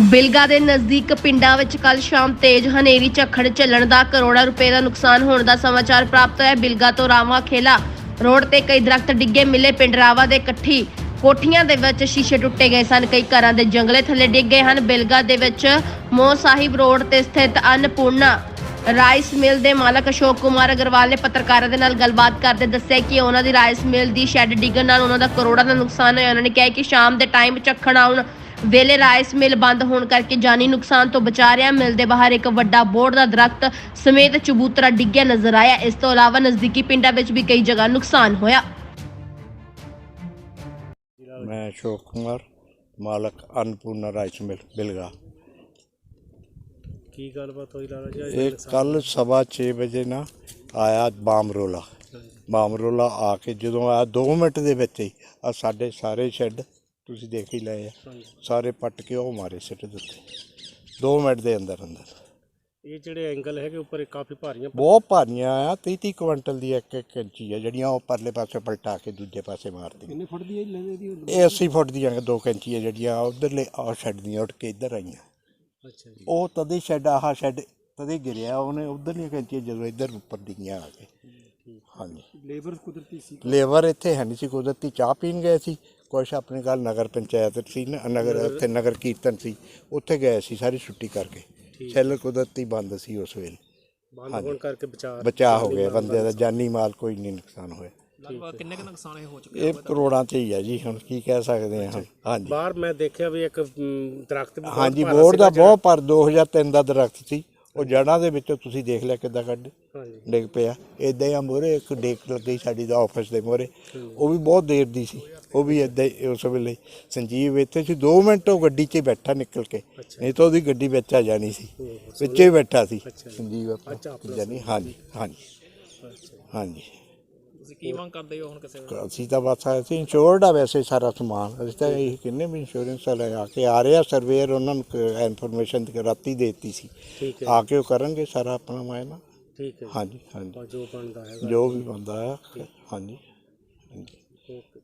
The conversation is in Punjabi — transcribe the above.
ਬਿਲਗਾ ਦੇ ਨਜ਼ਦੀਕ ਪਿੰਡਾਂ ਵਿੱਚ ਕੱਲ ਸ਼ਾਮ ਤੇਜ਼ ਹਨੇਰੀ ਝੱਖੜ ਚੱਲਣ ਦਾ ਕਰੋੜਾਂ ਰੁਪਏ ਦਾ ਨੁਕਸਾਨ ਹੋਣ ਦਾ ਸਮਾਚਾਰ ਪ੍ਰਾਪਤ ਹੋਇਆ। ਬਿਲਗਾ ਤੋਂ ਰਾਵਾ ਖੇਲਾ ਰੋਡ ਤੇ ਕਈ ਦਰਖਤ ਡਿੱਗੇ, ਮਿਲੇ ਪਿੰਡ ਰਾਵਾ ਦੇ ਇਕੱਠੀ। ਕੋਠੀਆਂ ਦੇ ਵਿੱਚ ਸ਼ੀਸ਼ੇ ਟੁੱਟੇ ਗਏ ਸਨ, ਕਈ ਘਰਾਂ ਦੇ ਜੰਗਲੇ ਥੱਲੇ ਡਿੱਗ ਗਏ ਹਨ। ਬਿਲਗਾ ਦੇ ਵਿੱਚ ਮੋਹ ਸਾਹਿਬ ਰੋਡ ਤੇ ਸਥਿਤ ਅਨਪੂਰਨਾ ਰਾਈਸ ਮਿਲ ਦੇ ਮਾਲਕ ਅਸ਼ੋਕ ਕੁਮਾਰ ਅਗਰਵਾਲ ਨੇ ਪੱਤਰਕਾਰਾਂ ਦੇ ਨਾਲ ਗੱਲਬਾਤ ਕਰਦੇ ਦੱਸਿਆ ਕਿ ਉਹਨਾਂ ਦੀ ਰਾਈਸ ਮਿਲ ਦੀ ਸ਼ੈੱਡ ਡਿੱਗਣ ਨਾਲ ਉਹਨਾਂ ਦਾ ਕਰੋੜਾਂ ਦਾ ਨੁਕਸਾਨ ਹੋਇਆ। ਉਹਨਾਂ ਨੇ ਕਿਹਾ ਕਿ ਸ਼ਾਮ ਦੇ ਟਾਈਮ ਝੱਖੜ ਆਉਣ ਵੇਲੇ ਰਾਈਸ ਮਿਲ ਬੰਦ ਹੋਣ ਕਰਕੇ ਜਾਨੀ ਨੁਕਸਾਨ ਤੋਂ ਬਚਾ ਰਿਹਾ। ਮਿਲ ਦੇ ਬਾਹਰ ਇੱਕ ਵੱਡਾ ਬੋਰਡ ਦਾ ਦਰਖਤ ਸਮੇਤ ਚਬੂਤਰਾ ਡਿੱਗਿਆ ਨਜ਼ਰ ਆਇਆ। ਇਸ ਤੋਂ ਇਲਾਵਾ ਨਜ਼ਦੀਕੀ ਪਿੰਡਾਂ ਵਿੱਚ ਵੀ ਕਈ ਜਗ੍ਹਾ ਨੁਕਸਾਨ ਹੋਇਆ। ਮੈਂ ਅਸ਼ੋਕ ਕੁਮਾਰ ਮਾਲਕ ਅਨਪੂਰਨਾ ਰਾਈਸ ਮਿਲ ਬਿਲਗਾ। ਕੀ ਗੱਲਬਾਤ ਹੋਈ ਲਾਲਾ ਜੀ? ਇਹ ਕੱਲ ਸਵਾ 6 ਵਜੇ ਨਾ ਆਇਆ ਬਾਮਰੋਲਾ ਬਾਮਰੋਲਾ ਆ ਕੇ ਜਦੋਂ ਆਇਆ 2 ਮਿੰਟ ਦੇ ਵਿੱਚ ਹੀ ਆ ਸਾਡੇ ਸਾਰੇ ਸ਼ੈੱਡ ਤੁਸੀਂ ਦੇਖ ਹੀ ਲਏ ਆ। ਸਾਰੇ ਪੱਟ ਕੇ ਉਹ ਮਾਰੇ ਸਿੱਟ ਦਿੱਤੇ 2 ਮਿੰਟ ਦੇ ਅੰਦਰ ਅੰਦਰ। ਇਹ ਜਿਹੜੇ ਐਂਗਲ ਹੈਗੇ ਉੱਪਰ ਇਹ ਕਾਫੀ ਭਾਰੀਆਂ ਬਹੁਤ ਭਾਰੀਆਂ ਆ 30 30 ਕੁਇੰਟਲ ਦੀ ਇੱਕ ਇੱਕ ਇੰਚੀ ਆ ਜਿਹੜੀਆਂ ਉਹ ਪਰਲੇ ਪਾਸੇ ਪਲਟਾ ਕੇ ਦੂਜੇ ਪਾਸੇ ਮਾਰਦੀਆਂ। ਕਿੰਨੇ ਫੁੱਟ ਦੀ ਲੈਂਦੇ ਦੀ ਇਹ 80 ਫੁੱਟ ਦੀਆਂ 2 ਇੰਚੀਆਂ ਜਿਹੜੀਆਂ ਉਧਰਲੇ ਆ ਸ਼ੈੱਡ ਦੀਆਂ ਉੱਠ ਕੇ ਇੱਧਰ ਆਈਆਂ। ਅੱਛਾ ਜੀ। ਉਹ ਤਦੇ ਸ਼ੈੱਡ ਆਹ ਸ਼ੈੱਡ ਤਦੇ ਗਿਰਿਆ ਉਹਨੇ ਉਧਰਲੀਆਂ ਕੈਂਚੀਆਂ ਜਦੋਂ ਇੱਧਰ ਉੱਪਰ ਡਿੱਗੀਆਂ ਆ ਕੇ ਹਾਂਜੀ। ਲੇਬਰ ਕੁਦਰਤੀ ਸੀ। ਲੇਬਰ ਇੱਥੇ ਹੈ ਨਹੀਂ ਸੀ ਕੁਦਰਤੀ ਚਾਹ ਪੀਣ ਗਏ ਸੀ। ਕੁਛ ਆਪਣੇ ਕੱਲ ਨਗਰ ਪੰਚਾਇਤ ਸੀ ਨਾ ਨਗਰ ਉੱਥੇ ਨਗਰ ਕੀਰਤਨ ਸੀ ਉੱਥੇ ਗਏ ਸੀ ਸਾਰੀ ਛੁੱਟੀ ਕਰਕੇ। ਸੈਲਰ ਕੁਦਰਤੀ ਬੰਦ ਸੀ ਉਸ ਵੇਲੇ। ਬੰਦ ਹੋਣ ਕਰਕੇ ਬਚਾ ਬਚਾਅ ਹੋ ਗਿਆ ਬੰਦੇ ਦਾ ਜਾਨੀ ਮਾਲ ਕੋਈ ਨਹੀਂ ਨੁਕਸਾਨ ਹੋਇਆ। ਲਗਭਗ ਕਿੰਨੇ ਕੁ ਨੁਕਸਾਨ ਇਹ ਹੋ ਚੁੱਕੇ ਇਹ ਕਰੋੜਾਂ ਤੇ ਹੀ ਆ ਜੀ ਹੁਣ ਕੀ ਕਹਿ ਸਕਦੇ ਹਾਂ ਹਾਂਜੀ। ਬਾਹਰ ਮੈਂ ਦੇਖਿਆ ਵੀ ਇੱਕ ਦਰਖਤ ਵੀ ਹਾਂਜੀ ਬੋਰਡ ਦਾ ਬਹੁਤ ਪਰ 2003 ਦਾ ਦਰਖਤ ਸੀ। ਉਹ ਜੜਾਂ ਦੇ ਵਿੱਚੋਂ ਤੁਸੀਂ ਦੇਖ ਲਿਆ ਕਿੱਦਾਂ ਕੱਢ ਡਿੱਗ ਪਿਆ। ਇਦਾਂ ਹੀ ਮੋਰੇ ਇੱਕ ਡੇਕ ਲੱਗੀ ਸਾਡੀ ਦਾ ਆਫਿਸ ਦੇ ਮੋਰੇ। ਉਹ ਵੀ ਬਹੁਤ ਦੇਰ ਦੀ ਸੀ। ਉਹ ਵੀ ਇਦਾਂ ਹੀ ਉਸ ਵੇਲੇ। ਸੰਜੀਵ ਇੱਥੇ ਸੀ 2 ਮਿੰਟ ਉਹ ਗੱਡੀ 'ਚ ਬੈਠਾ ਨਿਕਲ ਕੇ। ਨਹੀਂ ਤਾਂ ਉਹਦੀ ਗੱਡੀ ਵਿੱਚ ਆ ਜਾਣੀ ਸੀ। ਵਿੱਚੇ ਹੀ ਬੈਠਾ ਸੀ। ਸੰਜੀਵ ਆਪਾਂ ਜਾਨੀ ਹਾਂਜੀ ਹਾਂਜੀ। ਹਾਂਜੀ। ਤੁਸੀਂ ਕੀ ਮੰਗ ਕਰਦੇ ਹੋ ਹੁਣ ਕਿਸੇ ਵੇਲੇ? ਅਸੀਂ ਤਾਂ ਬਸ ਅਸੀਂ ਇੰਸ਼ੋਰਡ ਆ ਵੈਸੇ ਸਾਰਾ ਸਮਾਨ। ਅਸੀਂ ਤਾਂ ਇਹ ਕਿੰਨੇ ਵੀ ਇੰਸ਼ੋਰੈਂਸ ਵਾਲੇ ਆ ਕੇ ਆ ਰਿਹਾ ਸਰਵੇਅਰ ਉਹਨਾਂ ਨੂੰ ਇਨਫੋਰਮੇਸ਼ਨ ਰਾਤੀ ਦੇ ਦਿੱਤੀ ਸੀ। ਠੀਕ ਹੈ। ਆ ਕੇ ਉਹ ਕਰਨਗੇ ਸਾਰਾ ਆਪਣਾ ਮਾਇਨਾ ਠੀਕ ਹੈ। ਹਾਂਜੀ ਹਾਂਜੀ। ਜੋ ਬਣਦਾ ਹੈਗਾ। ਜੋ ਵੀ ਬੰਦਾ ਹੈ ਹਾਂਜੀ। ਹਾਂਜੀ। ਓਕੇ।